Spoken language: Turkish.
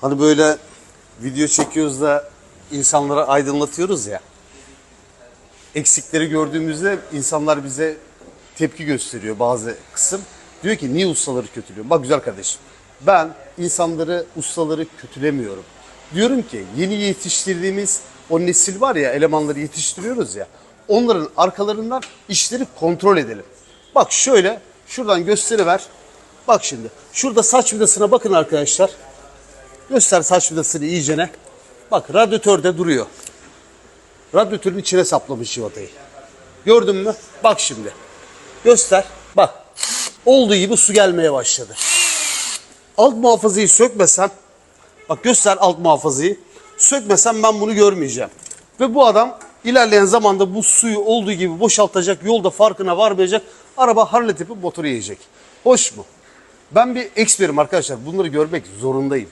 Hani böyle video çekiyoruz da insanlara aydınlatıyoruz ya. Eksikleri gördüğümüzde insanlar bize tepki gösteriyor bazı kısım. Diyor ki niye ustaları kötülüyorsun? Bak güzel kardeşim. Ben insanları, ustaları kötülemiyorum. Diyorum ki yeni yetiştirdiğimiz o nesil var ya elemanları yetiştiriyoruz ya. Onların arkalarından işleri kontrol edelim. Bak şöyle şuradan gösteriver. Bak şimdi şurada saç vidasına bakın arkadaşlar. Göster saç vidasını iyicene. Bak radyatörde duruyor. Radyatörün içine saplamış civatayı. Gördün mü? Bak şimdi. Göster. Bak. Olduğu gibi su gelmeye başladı. Alt muhafazayı sökmesem, bak göster alt muhafazayı. Sökmesem ben bunu görmeyeceğim. Ve bu adam ilerleyen zamanda bu suyu olduğu gibi boşaltacak, yolda farkına varmayacak. Araba harlet yapıp motoru yiyecek. Hoş mu? Ben bir eksperim arkadaşlar. Bunları görmek zorundayım.